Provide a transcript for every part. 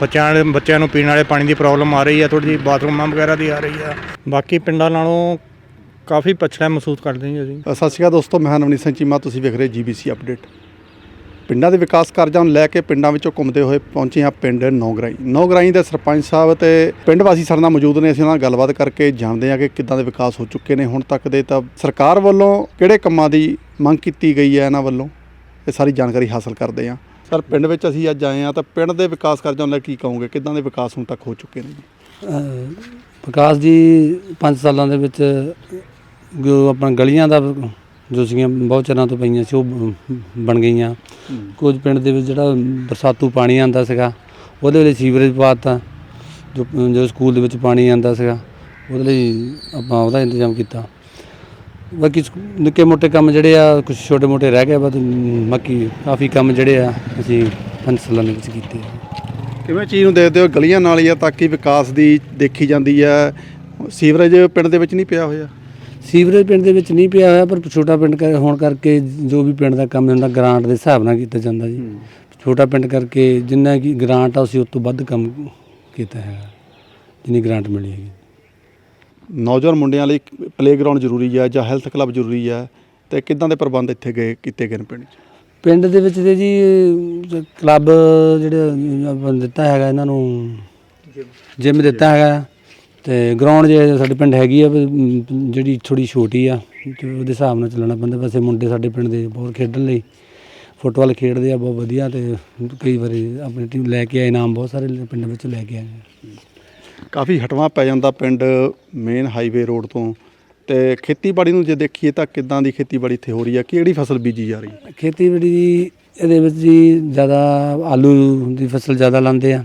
ਬੱਚਿਆਂ ਦੇ ਬੱਚਿਆਂ ਨੂੰ ਪੀਣ ਵਾਲੇ ਪਾਣੀ ਦੀ ਪ੍ਰੋਬਲਮ ਆ ਰਹੀ ਹੈ ਥੋੜੀ ਜਿਹੀ ਬਾਥਰੂਮਾਂ ਵਗੈਰਾ ਦੀ ਆ ਰਹੀ ਆ। ਬਾਕੀ ਪਿੰਡਾਂ ਨਾਲੋਂ ਕਾਫੀ ਪਛੜਾ ਮਹਿਸੂਸ ਕਰਦੇ ਹਾਂ ਜੀ ਸਤਿ ਸ਼੍ਰੀ ਅਕਾਲ ਦੋਸਤੋ, ਮੈਂ ਹਾਂ ਨਵਨੀਤ ਸਿੰਘ ਚੀਮਾ, ਤੁਸੀਂ ਵੇਖ ਰਹੇ ਜੀਬੀਸੀ ਅਪਡੇਟ ਪਿੰਡਾਂ ਦੇ ਵਿਕਾਸ ਕਾਰਜਾਂ ਨੂੰ ਲੈ ਕੇ ਪਿੰਡਾਂ ਵਿੱਚੋਂ ਘੁੰਮਦੇ ਹੋਏ ਪਹੁੰਚੇ ਹਾਂ ਪਿੰਡ ਨੌਗਰਾਈ। ਨੌਗਰਾਈ ਦੇ ਸਰਪੰਚ ਸਾਹਿਬ ਤੇ ਪਿੰਡ ਵਾਸੀ ਸਾਡੇ ਨਾਲ ਮੌਜੂਦ ਨੇ, ਅਸੀਂ ਉਹਨਾਂ ਨਾਲ ਗੱਲਬਾਤ ਕਰਕੇ ਜਾਣਦੇ ਹਾਂ ਕਿ ਕਿੱਦਾਂ ਦੇ ਵਿਕਾਸ ਹੋ ਚੁੱਕੇ ਨੇ ਹੁਣ ਤੱਕ ਦੇ। ਤਾਂ ਸਰਕਾਰ ਵੱਲੋਂ ਕਿਹੜੇ ਕੰਮਾਂ ਦੀ ਮੰਗ ਕੀਤੀ ਗਈ ਹੈ ਇਹਨਾਂ ਵੱਲੋਂ? ਇਹ ਸਾਰੀ ਜਾਣਕਾਰੀ ਹਾਸਲ ਕਰਦੇ ਹਾਂ। ਸਰ ਪਿੰਡ ਵਿੱਚ ਅਸੀਂ ਅੱਜ ਆਏ ਹਾਂ ਤਾਂ ਪਿੰਡ ਦੇ ਵਿਕਾਸ ਕਾਰਜਾਂ ਨੂੰ ਲੈ ਕੇ ਕਹੋਗੇ? ਕਿੱਦਾਂ ਦੇ ਵਿਕਾਸ ਹੁਣ ਤੱਕ ਹੋ ਚੁੱਕੇ ਨੇ ਵਿਕਾਸ ਜੀ 5 ਸਾਲਾਂ ਦੇ ਵਿੱਚ ਜੋ ਆਪਣਾ ਗਲੀਆਂ ਦਾ ਜੋ ਸੀਗੀਆਂ ਬਹੁਤ ਚਿਰਾਂ ਤੋਂ ਪਈਆਂ ਸੀ ਉਹ ਬਣ ਗਈਆਂ। ਕੁਝ ਪਿੰਡ ਦੇ ਵਿੱਚ ਜਿਹੜਾ ਬਰਸਾਤੂ ਪਾਣੀ ਆਂਦਾ ਸੀਗਾ ਉਹਦੇ ਲਈ ਸੀਵਰੇਜ ਪਾਤਾ। ਜੋ ਜੋ ਸਕੂਲ ਦੇ ਵਿੱਚ ਪਾਣੀ ਆਂਦਾ ਸੀਗਾ ਉਹਦੇ ਲਈ ਆਪਾਂ ਉਹਦਾ ਇੰਤਜ਼ਾਮ ਕੀਤਾ। ਬਾਕੀ ਸਕੂ- ਨਿੱਕੇ ਮੋਟੇ ਕੰਮ ਜਿਹੜੇ ਆ ਕੁਝ ਛੋਟੇ ਮੋਟੇ ਰਹਿ ਗਏ ਬਸ ਬਾਕੀ ਕਾਫੀ ਕੰਮ ਜਿਹੜੇ ਆ ਅਸੀਂ 5 ਸਾਲਾਂ ਦੇ ਵਿੱਚ ਕੀਤੇ ਆ। ਕਿਵੇਂ ਚੀਜ਼ ਨੂੰ ਦੇਖਦੇ ਹੋ? ਗਲੀਆਂ ਨਾਲੀਆਂ ਤੱਕ ਹੀ ਵਿਕਾਸ ਦੀ ਦੇਖੀ ਜਾਂਦੀ ਹੈ ਸੀਵਰੇਜ ਪਿੰਡ ਦੇ ਵਿੱਚ ਨਹੀਂ ਪਿਆ ਹੋਇਆ? ਸੀਵਰੇਜ ਪਿੰਡ ਦੇ ਵਿੱਚ ਨਹੀਂ ਪਿਆ ਹੋਇਆ ਪਰ ਛੋਟਾ ਪਿੰਡ ਕਰ- ਹੋਣ ਕਰਕੇ ਜੋ ਵੀ ਪਿੰਡ ਦਾ ਕੰਮ ਹੁੰਦਾ ਗ੍ਰਾਂਟ ਦੇ ਹਿਸਾਬ ਨਾਲ ਕੀਤਾ ਜਾਂਦਾ ਜੀ। ਛੋਟਾ ਪਿੰਡ ਕਰਕੇ ਜਿੰਨਾ ਕੀ ਗ੍ਰਾਂਟ ਆ ਅਸੀਂ ਉਸ ਤੋਂ ਵੱਧ ਕੰਮ ਕੀਤਾ ਹੈਗਾ ਜਿੰਨੀ ਗ੍ਰਾਂਟ ਮਿਲੀ ਹੈਗੀ। ਨੌਜਵਾਨ ਮੁੰਡਿਆਂ ਲਈ ਪਲੇਗਰਾਉਂਡ ਜ਼ਰੂਰੀ ਹੈ ਜਾਂ ਹੈਲਥ ਕਲੱਬ ਜ਼ਰੂਰੀ ਹੈ ਤੇ ਕਿੱਦਾਂ ਦੇ ਪ੍ਰਬੰਧ ਇੱਥੇ ਗਏ ਕੀਤੇ ਗਏ ਨੇ ਪਿੰਡ 'ਚ? ਪਿੰਡ ਦੇ ਵਿੱਚ ਤੇ ਜੀ ਕਲੱਬ ਜਿਹੜੇ ਦਿੱਤਾ ਹੈਗਾ ਇਹਨਾਂ ਨੂੰ ਜਿਮ ਦਿੱਤਾ ਹੈਗਾ ਤੇ ਗਰਾਊਂਡ ਜੇ ਸਾਡੇ ਪਿੰਡ ਹੈਗੀ ਆ ਪਰ, ਜਿਹੜੀ ਥੋੜੀ ਛੋਟੀ ਆ ਤੇ ਉਹਦੇ ਹਿਸਾਬ ਨਾਲ ਚੱਲਣਾ ਪੈਂਦਾ। ਵੈਸੇ ਮੁੰਡੇ ਸਾਡੇ ਪਿੰਡ ਦੇ ਬਹੁਤ ਖੇਡਣ ਲਈ ਫੁੱਟਬਾਲ ਖੇਡਦੇ ਆ ਬਹੁਤ ਵਧੀਆ ਤੇ ਕਈ ਵਾਰੀ ਆਪਣੀ ਟੀਮ ਲੈ ਕੇ ਆਏ ਇਨਾਮ ਬਹੁਤ ਸਾਰੇ ਪਿੰਡ ਵਿੱਚ ਲੈ ਕੇ ਆਏ ਕਾਫੀ ਹਟਵਾ ਪੈ ਜਾਂਦਾ ਪਿੰਡ ਮੇਨ ਹਾਈਵੇ ਰੋਡ ਤੋਂ। ਤੇ ਖੇਤੀਬਾੜੀ ਨੂੰ ਜੇ ਦੇਖੀਏ ਤਾਂ ਕਿੱਦਾਂ ਦੀ ਖੇਤੀਬਾੜੀ ਇੱਥੇ ਹੋ ਰਹੀ ਹੈ ਕਿਹੜੀ ਫਸਲ ਬੀਜੀ ਜਾ ਰਹੀ? ਹੈ ਖੇਤੀਬਾੜੀ ਦੀ ਇਹਦੇ ਵਿੱਚ ਜੀ ਜ਼ਿਆਦਾ ਆਲੂ ਦੀ ਫਸਲ ਜ਼ਿਆਦਾ ਲਾਉਂਦੇ ਆ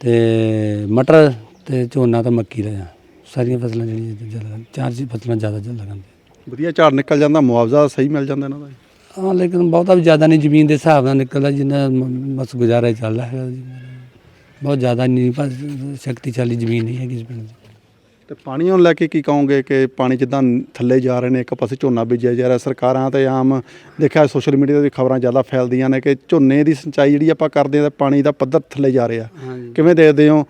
ਤੇ ਮਟਰ ਤੇ ਝੋਨਾ ਤੇ ਮੱਕੀ ਦਾ ਆ। ਸਾਰੀਆਂ ਫਸਲਾਂ ਜਿਹੜੀਆਂ ਜ਼ਿਆਦਾ ਚਾਰ ਜੀ ਫਸਲਾਂ ਜ਼ਿਆਦਾ ਲਗਾਉਂਦੇ ਵਧੀਆ ਝਾੜ ਨਿਕਲ ਜਾਂਦਾ ਮੁਆਵਜ਼ਾ ਸਹੀ ਮਿਲ ਜਾਂਦਾ ਇਹਨਾਂ ਦਾ ਹਾਂ ਲੇਕਿਨ ਬਹੁਤਾ ਵੀ ਜ਼ਿਆਦਾ ਨਹੀਂ ਜ਼ਮੀਨ ਦੇ ਹਿਸਾਬ ਨਾਲ ਨਿਕਲਦਾ ਜਿੰਨਾ ਬਸ ਗੁਜ਼ਾਰਾ ਹੀ ਚੱਲਦਾ ਹੈਗਾ ਜੀ। ਬਹੁਤ ਜ਼ਿਆਦਾ ਨਹੀਂ ਪਰ ਸ਼ਕਤੀਸ਼ਾਲੀ ਜ਼ਮੀਨ ਨਹੀਂ ਹੈਗੀ ਇਸ ਪਿੰਡ ਦੀ। ਤੇ ਪਾਣੀ ਨੂੰ ਲੈ ਕੇ ਕੀ ਕਹੋਗੇ ਕਿ ਪਾਣੀ ਜਿੱਦਾਂ ਥੱਲੇ ਜਾ ਰਹੇ ਨੇ ਇੱਕ ਪਾਸੇ ਝੋਨਾ ਬੀਜਿਆ ਜਾ ਰਿਹਾ ਸਰਕਾਰਾਂ ਤੇ ਆਮ ਦੇਖਿਆ ਸੋਸ਼ਲ ਮੀਡੀਆ ਤੇ ਖਬਰਾਂ ਜ਼ਿਆਦਾ ਫੈਲਦੀਆਂ ਨੇ ਕਿ ਝੋਨੇ ਦੀ ਸਿੰਚਾਈ ਜਿਹੜੀ ਆਪਾਂ ਕਰਦੇ ਹਾਂ ਤਾਂ ਪਾਣੀ ਦਾ ਪੱਧਰ ਥੱਲੇ ਜਾ ਰਿਹਾ। ਕਿਵੇਂ ਦੇਖਦੇ ਹੋ?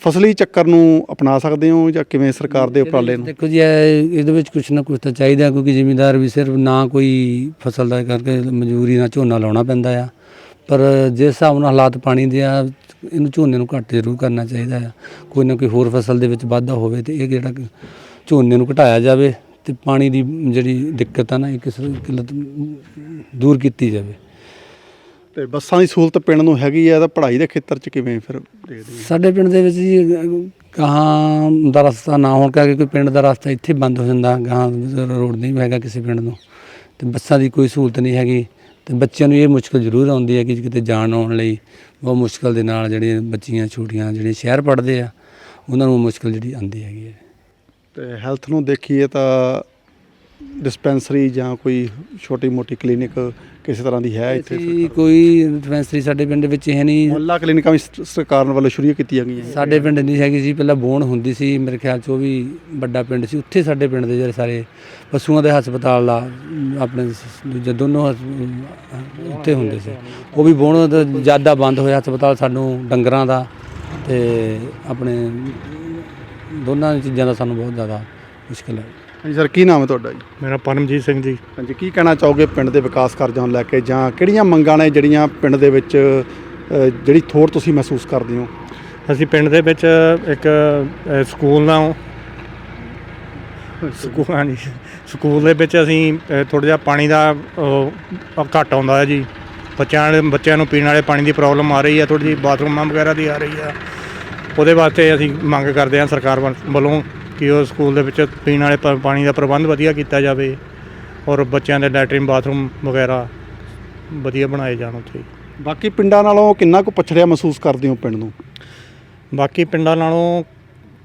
ਫਸਲੀ ਚੱਕਰ ਨੂੰ ਅਪਣਾ ਸਕਦੇ ਹੋ ਜਾਂ ਕਿਵੇਂ ਸਰਕਾਰ ਦੇ ਉਪਰਾਲੇ ਨੂੰ? ਦੇਖੋ ਜੀ ਇਹ- ਇਹਦੇ ਵਿੱਚ ਕੁਝ ਨਾ ਕੁਝ ਤਾਂ ਚਾਹੀਦਾ ਕਿਉਂਕਿ ਜ਼ਿਮੀਂਦਾਰ ਵੀ ਸਿਰਫ ਨਾ ਕੋਈ ਫਸਲ ਦਾ ਕਰਕੇ ਮਜ਼ਦੂਰੀ ਨਾਲ ਝੋਨਾ ਲਾਉਣਾ ਪੈਂਦਾ ਆ। ਪਰ ਜਿਸ ਹਿਸਾਬ ਨਾਲ ਹਾਲਾਤ ਪਾਣੀ ਦੇ ਆ ਇਹਨੂੰ ਝੋਨੇ ਨੂੰ ਘੱਟ ਜ਼ਰੂਰ ਕਰਨਾ ਚਾਹੀਦਾ ਆ। ਕੋਈ ਨਾ ਕੋਈ ਹੋਰ ਫਸਲ ਦੇ ਵਿੱਚ ਵਾਧਾ ਹੋਵੇ ਤੇ ਇਹ ਜਿਹੜਾ ਝੋਨੇ ਨੂੰ ਘਟਾਇਆ ਜਾਵੇ ਤੇ ਪਾਣੀ ਦੀ ਜਿਹੜੀ ਦਿੱਕਤ ਆ ਨਾ ਇਹ ਕਿਸ ਕਿੱਲਤ ਦੂਰ ਕੀਤੀ ਜਾਵੇ। ਤੇ ਬੱਸਾਂ ਦੀ ਸਹੂਲਤ ਪਿੰਡ ਨੂੰ ਹੈਗੀ ਹੈ ਤਾਂ ਪੜ੍ਹਾਈ ਦੇ ਖੇਤਰ 'ਚ ਕਿਵੇਂ ਫਿਰ ਦੇਖਦੇ ਸਾਡੇ ਪਿੰਡ ਦੇ ਵਿੱਚ ਜੀ ਗਾਹਾਂ ਦਾ ਰਸਤਾ ਨਾ ਹੋਣ ਕਰਕੇ ਕੋਈ ਪਿੰਡ ਦਾ ਰਸਤਾ ਇੱਥੇ ਬੰਦ ਹੋ ਜਾਂਦਾ। ਗਾਹਾਂ ਰੋਡ ਨਹੀਂ ਹੈਗਾ ਕਿਸੇ ਪਿੰਡ ਨੂੰ। ਤੇ ਬੱਸਾਂ ਦੀ ਕੋਈ ਸਹੂਲਤ ਨਹੀਂ ਹੈਗੀ। ਤੇ ਬੱਚਿਆਂ ਨੂੰ ਇਹ ਮੁਸ਼ਕਲ ਜ਼ਰੂਰ ਆਉਂਦੀ ਹੈ ਕਿ ਕਿਤੇ ਜਾਣ ਆਉਣ ਲਈ ਬਹੁਤ ਮੁਸ਼ਕਲ ਦੇ ਨਾਲ ਜਿਹੜੀਆਂ ਬੱਚੀਆਂ, ਛੋਟੀਆਂ ਜਿਹੜੇ ਸ਼ਹਿਰ ਪੜ੍ਹਦੇ ਆ, ਉਹਨਾਂ ਨੂੰ ਮੁਸ਼ਕਲ ਜਿਹੜੀ ਆਉਂਦੀ ਹੈਗੀ ਹੈ। ਤੇ ਹੈਲਥ ਨੂੰ ਦੇਖੀਏ ਤਾਂ ਡਿਸਪੈਂਸਰੀ ਜਾਂ ਕੋਈ ਛੋਟੀ ਮੋਟੀ ਕਲੀਨਿਕ ਕਿਸੇ ਤਰ੍ਹਾਂ ਦੀ ਹੈ ਇੱਥੇ ਇੱਥੇ ਕੋਈ ਡਿਸਪੈਂਸਰੀ ਸਾਡੇ ਪਿੰਡ ਵਿੱਚ ਹੈ ਨਹੀਂ। ਮੁਹੱਲਾ ਕਲੀਨਿਕਾਂ ਵੀ ਸ- ਸਰਕਾਰ ਵੱਲੋਂ ਸ਼ੁਰੂ ਕੀਤੀਆਂ ਗਈਆਂ ਸਾਡੇ ਪਿੰਡ ਨਹੀਂ ਹੈਗੀ ਸੀ ਪਹਿਲਾਂ ਬੋਣ ਹੁੰਦੀ ਸੀ ਮੇਰੇ ਖਿਆਲ 'ਚ ਉਹ ਵੀ ਵੱਡਾ ਪਿੰਡ ਸੀ। ਉੱਥੇ ਸਾਡੇ ਪਿੰਡ ਦੇ ਜਿਹੜੇ ਸਾਰੇ ਪਸ਼ੂਆਂ ਦੇ ਹਸਪਤਾਲ ਦਾ ਅਮ, ਆਪਣੇ ਸ- ਦੂਜੇ ਦੋਨੋਂ ਹਸ- ਉੱਥੇ ਹੁੰਦੇ ਸੀ। ਉਹ ਵੀ ਬੋਣ ਦਾ ਜ਼ਿਆਦਾ ਬੰਦ ਹੋਇਆ ਹਸਪਤਾਲ ਸਾਨੂੰ ਡੰਗਰਾਂ ਦਾ ਤੇ ਆਪਣੇ ਦੋਨਾਂ ਚੀਜ਼ਾਂ ਦਾ ਸਾਨੂੰ ਬਹੁਤ ਜ਼ਿਆਦਾ ਮੁਸ਼ਕਲ ਹੈ। ਹਾਂਜੀ ਸਰ ਕੀ ਨਾਮ ਹੈ ਤੁਹਾਡਾ ਜੀ? ਮੇਰਾ ਪਰਮਜੀਤ ਸਿੰਘ ਜੀ। ਹਾਂਜੀ ਕੀ ਕਹਿਣਾ ਚਾਹੋਗੇ ਪਿੰਡ ਦੇ ਵਿਕਾਸ ਕਾਰਜਾਂ ਨੂੰ ਲੈ ਕੇ ਜਾਂ ਕਿਹੜੀਆਂ ਮੰਗਾਂ ਨੇ ਜਿਹੜੀਆਂ ਪਿੰਡ ਦੇ ਵਿੱਚ ਅ, ਜਿਹੜੀ ਥੋੜ ਤੁਸੀਂ ਮਹਿਸੂਸ ਕਰਦੇ ਹੋ? ਅਸੀਂ ਪਿੰਡ ਦੇ ਵਿੱਚ ਇੱਕ ਅ, ਸਕੂਲ ਨਾਲ ਸਕੂਲ ਹਾਂਜੀ। ਸਕੂਲ ਦੇ ਵਿੱਚ ਅਸੀਂ ਥੋੜਾ ਜਿਹਾ ਪਾਣੀ ਦਾ ਅ, ਘੱਟ ਆਉਂਦਾ ਹੈ ਜੀ। ਬੱਚਿਆਂ ਦੇ ਬੱਚਿਆਂ ਨੂੰ ਪੀਣ ਵਾਲੇ ਪਾਣੀ ਦੀ ਪ੍ਰੋਬਲਮ ਆ ਰਹੀ ਹੈ ਥੋੜੀ ਜਿਹੀ ਬਾਥਰੂਮਾਂ ਵਗੈਰਾ ਦੀ ਆ ਰਹੀ ਆ। ਉਹਦੇ ਵਾਸਤੇ ਅਸੀਂ ਮੰਗ ਕਰਦੇ ਹਾਂ ਸਰਕਾਰ ਵੱਲ- ਵੱਲੋਂ ਕਿ ਉਹ ਸਕੂਲ ਦੇ ਵਿੱਚ ਪੀਣ ਵਾਲੇ ਪ- ਪਾਣੀ ਦਾ ਪ੍ਰਬੰਧ ਵਧੀਆ ਕੀਤਾ ਜਾਵੇ ਔਰ ਬੱਚਿਆਂ ਦੇ ਲੈਟਰਿਨ ਬਾਥਰੂਮ ਵਗੈਰਾ ਵਧੀਆ ਬਣਾਏ ਜਾਣ ਉੱਥੇ। ਬਾਕੀ ਪਿੰਡਾਂ ਨਾਲੋਂ ਕਿੰਨਾ ਕੁ ਪਛੜਿਆ ਮਹਿਸੂਸ ਕਰਦੇ ਹੋ ਪਿੰਡ ਨੂੰ? ਬਾਕੀ ਪਿੰਡਾਂ ਨਾਲੋਂ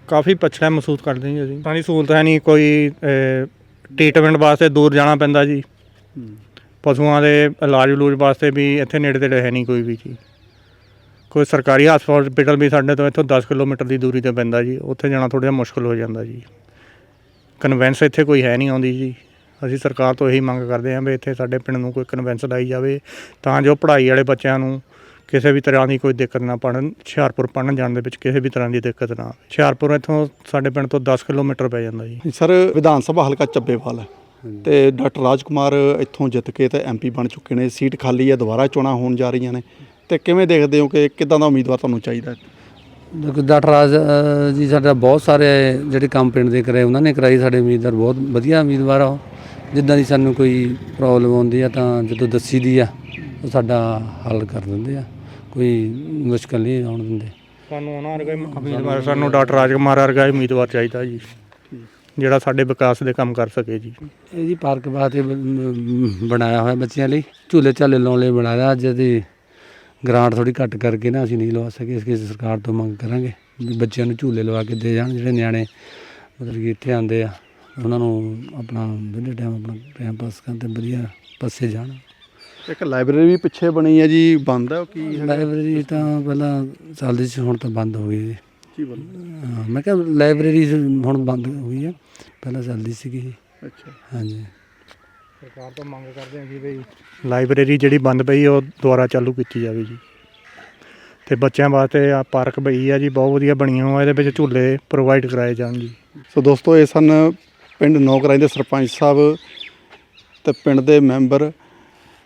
ਕਾਫੀ ਪਛੜਿਆ ਮਹਿਸੂਸ ਕਰਦੇ ਹਾਂ ਜੀ ਅਸੀਂ। ਪਾਣੀ ਸਹੂਲਤ ਹੈ ਨਹੀਂ ਕੋਈ ਟ੍ਰੀਟਮੈਂਟ ਵਾਸਤੇ ਦੂਰ ਜਾਣਾ ਪੈਂਦਾ ਜੀ। ਪਸ਼ੂਆਂ ਦੇ ਇਲਾਜ ਇਲੂਜ ਵਾਸਤੇ ਵੀ ਇੱਥੇ ਨੇੜੇ ਤੇੜੇ ਹੈ ਨਹੀਂ ਕੋਈ ਵੀ ਜੀ ਕੋਈ ਸਰਕਾਰੀ ਹਸਪਤਾਲ ਵੀ ਸਾਡੇ ਤੋਂ ਇੱਥੋਂ 10 ਕਿਲੋਮੀਟਰ ਦੀ ਦੂਰੀ ਤੇ ਪੈਂਦਾ ਜੀ, ਉੱਥੇ ਜਾਣਾ ਥੋੜ੍ਹਾ ਜਿਹਾ ਮੁਸ਼ਕਲ ਹੋ ਜਾਂਦਾ ਜੀ। ਕਨਵੈਂਸ ਇੱਥੇ ਕੋਈ ਹੈ ਨਹੀਂ ਆਉਂਦੀ ਜੀ। ਅਸੀਂ ਸਰਕਾਰ ਤੋਂ ਇਹੀ ਮੰਗ ਕਰਦੇ ਹਾਂ ਵੀ ਇੱਥੇ ਸਾਡੇ ਪਿੰਡ ਨੂੰ ਕੋਈ ਕਨਵੈਂਸ ਲਾਈ ਜਾਵੇ, ਤਾਂ ਜੋ ਪੜ੍ਹਾਈ ਵਾਲੇ ਬੱਚਿਆਂ ਨੂੰ ਕਿਸੇ ਵੀ ਤਰ੍ਹਾਂ ਦੀ ਕੋਈ ਦਿੱਕਤ ਨਾ ਪੜਨ ਹੁਸ਼ਿਆਰਪੁਰ ਪੜਨ ਜਾਣ ਦੇ ਵਿੱਚ ਕਿਸੇ ਵੀ ਤਰ੍ਹਾਂ ਦੀ ਦਿੱਕਤ ਨਾ ਆਵੇ। ਹੁਸ਼ਿਆਰਪੁਰ ਇੱਥੋਂ ਸਾਡੇ ਪਿੰਡ ਤੋਂ 10 ਕਿਲੋਮੀਟਰ ਪੈ ਜਾਂਦਾ ਜੀ। ਸਰ, ਵਿਧਾਨ ਸਭਾ ਹਲਕਾ ਚੱਬੇਵਾਲ ਹੈ ਤੇ ਡਾਕਟਰ ਰਾਜ ਕੁਮਾਰ ਇੱਥੋਂ ਜਿੱਤ ਕੇ ਤੇ ਐਮਪੀ ਬਣ ਚੁੱਕੇ ਨੇ। ਸੀਟ ਖਾਲੀ ਹੈ, ਦੁਬਾਰਾ ਚੋਣਾਂ ਹੋਣ ਜਾ ਰਹੀਆਂ ਨੇ। ਤੇ ਕਿਵੇਂ ਦੇਖਦੇ ਹੋ ਕਿ ਕਿੱਦਾਂ ਦਾ ਉਮੀਦਵਾਰ ਤੁਹਾਨੂੰ ਚਾਹੀਦਾ ਹੈ? ਦੇਖੋ ਡਾਕਟਰ ਰਾਜ ਜੀ ਸਾਡਾ ਬਹੁਤ ਸਾਰੇ ਜਿਹੜੇ ਕੰਮ ਪਿੰਡ ਦੇ ਕਰਾਏ ਉਹਨਾਂ ਨੇ ਕਰਾਈ ਸਾਡੇ ਉਮੀਦਵਾਰ ਬਹੁਤ ਵਧੀਆ ਉਮੀਦਵਾਰ ਆ ਉਹ। ਜਿੱਦਾਂ ਦੀ ਸਾਨੂੰ ਕੋਈ ਪ੍ਰੋਬਲਮ ਆਉਂਦੀ ਆ ਤਾਂ ਜਦੋਂ ਦੱਸੀ ਦੀ ਆ ਉਹ ਸਾਡਾ ਹੱਲ ਕਰ ਦਿੰਦੇ ਆ। ਕੋਈ ਮੁਸ਼ਕਲ ਨਹੀਂ ਆਉਣ ਦਿੰਦੇ। ਸਾਨੂੰ ਉਹਨਾਂ ਵਰਗਾ ਉਮੀਦਵਾਰ ਸਾਨੂੰ ਡਾਕਟਰ ਰਾਜਕੁਮਾਰ ਵਰਗਾ ਉਮੀਦਵਾਰ ਚਾਹੀਦਾ ਜੀ। ਜਿਹੜਾ ਸਾਡੇ ਵਿਕਾਸ ਦੇ ਕੰਮ ਕਰ ਸਕੇ ਜੀ। ਇਹ ਜੀ ਪਾਰਕ ਵਾਸਤੇ ਬ- ਮ- ਬਣਾਇਆ ਹੋਇਆ ਬੱਚਿਆਂ ਲਈ ਝੂਲੇ ਝਾਲੇ ਲਾਉਣ ਲਈ ਬਣਾਇਆ ਅੱਜ ਦੀ ਗ੍ਰਾਂਟ ਥੋੜੀ ਘੱਟ ਕਰਕੇ ਨਾ ਅਸੀਂ ਨਹੀਂ ਲਵਾ ਸਕੇ ਇਸ ਕਰਕੇ ਸਰਕਾਰ ਤੋਂ ਮੰਗ ਕਰਾਂਗੇ ਵੀ ਬੱਚਿਆਂ ਨੂੰ ਝੂਲੇ ਲਵਾ ਕੇ ਦੇ ਜਾਣ ਜਿਹੜੇ ਨਿਆਣੇ ਮਤਲਬ ਕਿ ਇੱਥੇ ਆਉਂਦੇ ਆ ਉਹਨਾਂ ਨੂੰ ਆਪਣਾ ਵਿਹਲੇ ਟਾਈਮ ਆਪਣਾ ਟਾਈਮ ਪਾਸ ਕਰਨ ਤੇ ਵਧੀਆ ਪਾਸੇ ਜਾਣ। ਇੱਕ ਲਾਇਬ੍ਰੇਰੀ ਵੀ ਪਿੱਛੇ ਬਣੀ ਹੈ ਜੀ ਬੰਦ ਹੈ ਕੀ ਲਾਇਬ੍ਰੇਰੀ ਤਾਂ ਪਹਿਲਾਂ ਚੱਲਦੀ ਸੀ ਹੁਣ ਤਾਂ ਬੰਦ ਹੋ ਗਈ ਜੀ। ਕੀ ਬੰਦ ਹਾਂ, ਮੈਂ ਕਿਹਾ ਲਾਇਬ੍ਰੇਰੀ ਹੁਣ ਬੰਦ ਹੋ ਗਈ ਆ ਪਹਿਲਾਂ ਚੱਲਦੀ ਸੀਗੀ ਅੱਛਾ। ਹਾਂਜੀ। ਸਰਕਾਰ ਤੋਂ ਮੰਗ ਕਰਦੇ ਹਾਂ ਕਿ ਬਈ ਲਾਇਬ੍ਰੇਰੀ ਜਿਹੜੀ ਬੰਦ ਪਈ ਉਹ ਦੁਬਾਰਾ ਚਾਲੂ ਕੀਤੀ ਜਾਵੇ ਜੀ। ਤੇ ਬੱਚਿਆਂ ਵਾਸਤੇ ਆ ਪਾਰਕ ਪਈ ਆ ਜੀ ਬਹੁਤ ਵਧੀਆ ਬਣੀਆਂ ਹੋਇਆ ਇਹਦੇ ਵਿੱਚ ਝੂਲੇ ਪ੍ਰੋਵਾਈਡ ਕਰਾਏ ਜਾਣ ਜੀ। ਸੋ ਦੋਸਤੋ ਇਹ ਸਨ ਪਿੰਡ ਨੌਕਰਾਈ ਦੇ ਸਰਪੰਚ ਸਾਹਿਬ ਤੇ ਪਿੰਡ ਦੇ ਮੈਂਬਰ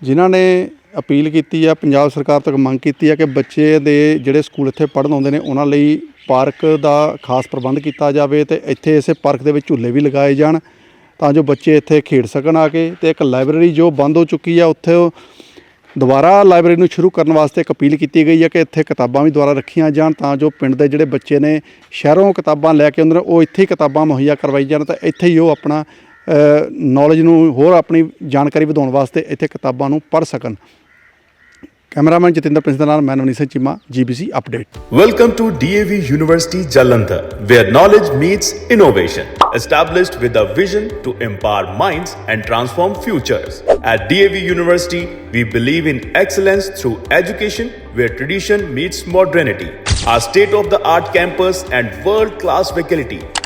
ਜਿਨ੍ਹਾਂ ਨੇ ਅਪੀਲ ਕੀਤੀ ਆ ਪੰਜਾਬ ਸਰਕਾਰ ਤੱਕ ਮੰਗ ਕੀਤੀ ਆ ਕਿ ਬੱਚੇ ਦੇ ਜਿਹੜੇ ਸਕੂਲ ਇੱਥੇ ਪੜ੍ਹਨ ਆਉਂਦੇ ਨੇ ਉਹਨਾਂ ਲਈ ਪਾਰਕ ਦਾ ਖਾਸ ਪ੍ਰਬੰਧ ਕੀਤਾ ਜਾਵੇ ਤੇ ਇੱਥੇ ਇਸੇ ਪਾਰਕ ਦੇ ਵਿੱਚ ਝੂਲੇ ਵੀ ਲਗਾਏ ਜਾਣ। ਤਾਂ ਜੋ ਬੱਚੇ ਇੱਥੇ ਖੇਡ ਸਕਣ ਆ ਕੇ ਤੇ ਇੱਕ ਲਾਇਬ੍ਰੇਰੀ ਜੋ ਬੰਦ ਹੋ ਚੁੱਕੀ ਆ, ਉੱਥੇ ਉਹ ਦੁਬਾਰਾ ਲਾਇਬ੍ਰੇਰੀ ਨੂੰ ਸ਼ੁਰੂ ਕਰਨ ਵਾਸਤੇ ਇੱਕ ਅਪੀਲ ਕੀਤੀ ਗਈ ਹੈ ਕਿ ਇੱਥੇ ਕਿਤਾਬਾਂ ਵੀ ਦੁਬਾਰਾ ਰੱਖੀਆਂ ਜਾਣ ਤਾਂ ਜੋ ਪਿੰਡ ਦੇ ਜਿਹੜੇ ਬੱਚੇ ਨੇ ਸ਼ਹਿਰੋਂ ਕਿਤਾਬਾਂ ਲੈ ਕੇ ਆਉਂਦੇ ਨੇ ਉਹ ਇੱਥੇ ਹੀ ਕਿਤਾਬਾਂ ਮੁਹੱਈਆ ਕਰਵਾਈ ਜਾਣ ਤਾਂ ਇੱਥੇ ਹੀ ਉਹ ਆਪਣਾ ਨੌਲੇਜ ਨੂੰ ਹੋਰ ਆਪਣੀ ਜਾਣਕਾਰੀ ਵਧਾਉਣ ਵਾਸਤੇ ਇੱਥੇ ਕਿਤਾਬਾਂ ਨੂੰ ਪੜ੍ਹ ਸਕਣ। Welcome to ಪ್ರಸಿದ್ಧನಾಲ್ University on where knowledge meets innovation. established with a vision to empower minds and transform futures. At DAV University, we believe in excellence through education where tradition meets modernity. Our state of the art campus and world class faculty